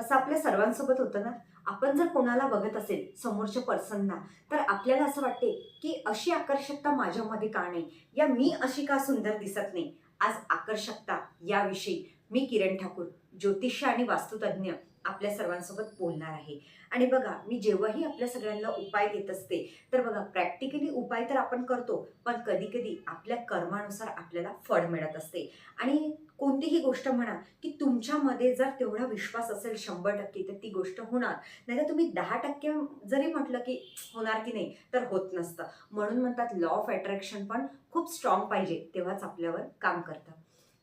असं आपल्या सर्वांसोबत होतं ना? आपण जर कोणाला बघत असेल समोरच्या पर्सनना तर आपल्याला असं वाटते की अशी आकर्षकता माझ्यामध्ये का नाही? या मी अशी का सुंदर दिसत नाही? आज आकर्षकता याविषयी मी किरण ठाकूर ज्योतिष आणि वास्तुतज्ञ आपल्या सर्वांसोबत बोलणार आहे. आणि बघा मी जेव्हाही आपल्या सगळ्यांना उपाय देत असते तर बघा प्रॅक्टिकली उपाय तर आपण करतो पण कधी कधी आपल्या कर्मानुसार आपल्याला फळ मिळत असते. आणि कोणतीही गोष्ट म्हणा की तुमच्यामध्ये जर तेवढा विश्वास असेल शंभर टक्के तर ती गोष्ट होणार. नाहीतर तुम्ही दहा टक्के जरी म्हटलं की होणार की नाही तर होत नसतं. म्हणून म्हणतात लॉ ऑफ अट्रॅक्शन पण खूप स्ट्रॉंग पाहिजे तेव्हाच आपल्यावर काम करतं.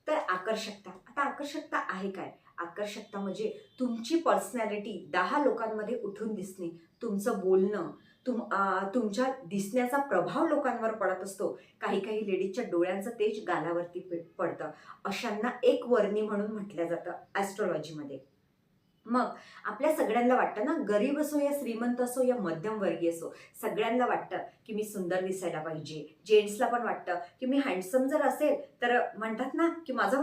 तर आकर्षकता. आता आकर्षकता आहे काय? आकर्षकता म्हणजे तुमची पर्सनॅलिटी दहा लोकांमध्ये उठून दिसणे तुमचं बोलणं तुम तुमच्या दिसण्याचा प्रभाव लोकांवर पडत असतो. काही काही लेडीजच्या डोळ्यांचं तेज गालावरती पडतं. अशांना एक वर्णी म्हणून म्हटलं जातं ॲस्ट्रॉलॉजीमध्ये मग आपल्या सगळ्यांना वाटतं ना गरीब असो या श्रीमंत असो या मध्यमवर्गीय असो सगळ्यांना वाटतं की मी सुंदर दिसायला पाहिजे. जेंट्सला पण वाटतं की मी हँडसम जर असेल तर म्हणतात ना की माझा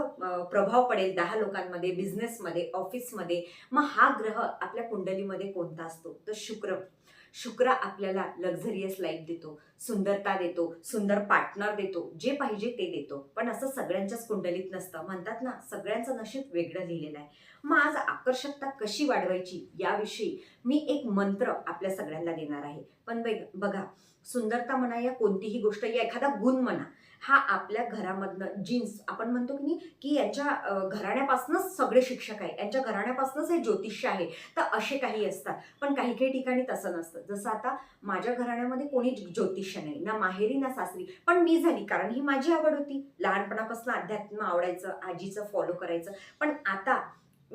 प्रभाव पडेल दहा लोकांमध्ये बिझनेसमध्ये ऑफिसमध्ये मग हा ग्रह आपल्या कुंडलीमध्ये कोणता असतो? तर शुक्र शुक्र आपल्याला लक्झरियस लाईफ देतो सुंदरता देतो सुंदर पार्टनर देतो जे पाहिजे ते देतो. पण असं सगळ्यांच्याच कुंडलीत नसतं. म्हणतात ना सगळ्यांचं नशीब वेगळं लिहिलेलं आहे. मग आज आकर्षकता कशी वाढवायची याविषयी मी एक मंत्र आपल्या सगळ्यांना देणार आहे. पण बघा सुंदरता म्हणा या कोणतीही गोष्ट या एखादा गुण म्हणा हा आपल्या घरामधनं जीन्स आपण म्हणतो की नाही की यांच्या घराण्यापासूनच सगळे शिक्षक आहे यांच्या घराण्यापासूनच हे ज्योतिष्य आहे. तर असे काही असतात. पण काही काही ठिकाणी तसं नसतं. जसं आता माझ्या घराण्यामध्ये कोणी ज्योतिष्य नाही ना माहेरी ना सासरी. पण मी झाली कारण ही माझी आवड होती. लहानपणापासून अध्यात्म आवडायचं आजीचं फॉलो करायचं. पण आता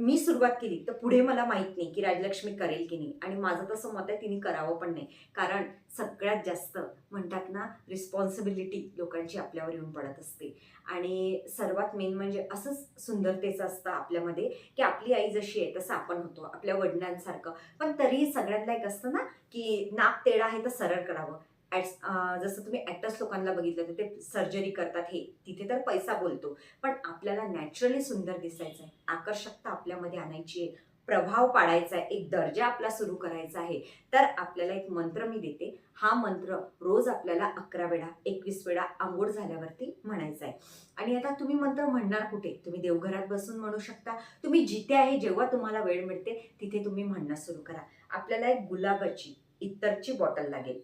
मी सुरुवात केली तर पुढे मला माहीत नाही की राजलक्ष्मी करेल की नाही. आणि माझं तसं मत आहे तिने करावं पण नाही. कारण सगळ्यात जास्त म्हणतात ना रिस्पॉन्सिबिलिटी लोकांची आपल्यावर येऊन पडत असते. आणि सर्वात मेन म्हणजे असंच सुंदरतेचं असतं आपल्यामध्ये की आपली आई जशी आहे तसं आपण होतो आपल्या वडिलांसारखं. पण तरीही सगळ्यांना एक असतं ना की नाक तेढा आहे तर सरळ करावं. जसं तुम्ही ॲक्टर्स लोकांना बघितलं तर ते सर्जरी करतात हे. तिथे तर पैसा बोलतो. पण आपल्याला नॅचरली सुंदर दिसायचं आहे आकर्षकता आपल्यामध्ये आणायची आहे. प्रभाव पाडायचा आहे. एक दर्जा आपला सुरू करायचा आहे. तर आपल्याला एक मंत्र मी देते. हा मंत्र रोज आपल्याला अकरा वेळा एकवीस वेळा आंघोळ झाल्यावरती म्हणायचा आहे. आणि आता तुम्ही मंत्र म्हणणार कुठे? तुम्ही देवघरात बसून म्हणू शकता. तुम्ही जिथे आहे जेव्हा तुम्हाला वेळ मिळते तिथे तुम्ही म्हणणं सुरू करा. आपल्याला एक गुलाबाची इतरची बॉटल लागेल.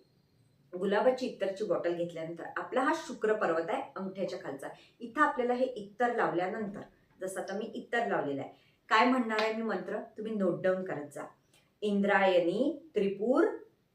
गुलाबाची इत्तरची बॉटल घेतल्यानंतर आपला हा शुक्र पर्वत आहे अंगठ्याच्या खालचा. इथं आपल्याला हे इत्तर लावल्यानंतर जसं आता मी इत्तर लावलेलं आहे. काय म्हणणार आहे मी मंत्र? तुम्ही नोट डाऊन करत जा. इंद्रायणी त्रिपूर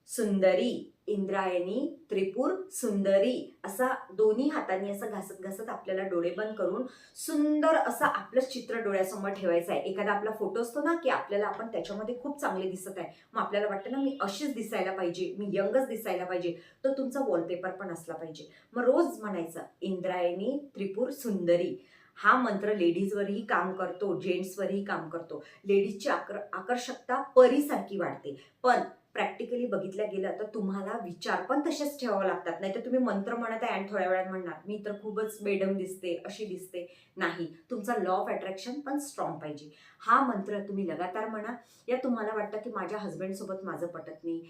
सुंदरी. इंद्रायणी त्रिपूर सुंदरी असा दोन्ही हातांनी असं घासत घासत आपल्याला डोळे बंद करून सुंदर असं आपलं चित्र डोळ्यासमोर ठेवायचं आहे. एखादा आपला फोटो असतो ना की आपल्याला आपण त्याच्यामध्ये खूप चांगले दिसत आहे. मग आपल्याला वाटतं ना मी अशीच दिसायला पाहिजे मी यंगच दिसायला पाहिजे तर तुमचा वॉलपेपर पण असला पाहिजे. मग रोज म्हणायचं इंद्रायणी त्रिपूर सुंदरी हा मंत्र लेडीजवरही काम करतो जेंट्सवरही काम करतो. लेडीजची आकर आकर्षकता परीसारखी वाढते. पण प्रॅक्टिकली बघितलं गेलं तर तुम्हाला विचार पण तसेच ठेवावं लागतात. नाही तर तुम्ही मंत्र म्हणत आहे आणि थोड्या वेळात म्हणणार मी तर खूपच बेडम दिसते अशी दिसते. नाही तुमचा लॉ ऑफ अट्रॅक्शन पण स्ट्रॉंग पाहिजे. हा मंत्र तुम्ही लगातार म्हणा. या तुम्हाला वाटतं की माझ्या हस्बंडसोबत माझं पटत नाही.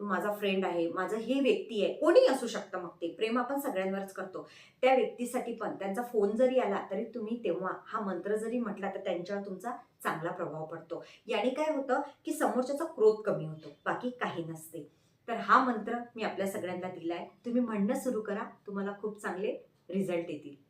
माझा फ्रेंड आहे माझं हे व्यक्ती आहे. कोणी असू शकतं मग ते. प्रेम आपण सगळ्यांवरच करतो. त्या व्यक्तीसाठी पण त्यांचा फोन जरी आला तरी तुम्ही तेव्हा हा मंत्र जरी म्हटला तर त्यांच्यावर तुमचा चांगला प्रभाव पडतो. याने काय होतं की समोरच्याचा क्रोध कमी होतो. बाकी काही नसते. तर हा मंत्र मी आपल्या सगळ्यांना दिलाय. तुम्ही म्हणणं सुरू करा. तुम्हाला खूप चांगले रिझल्ट येतील.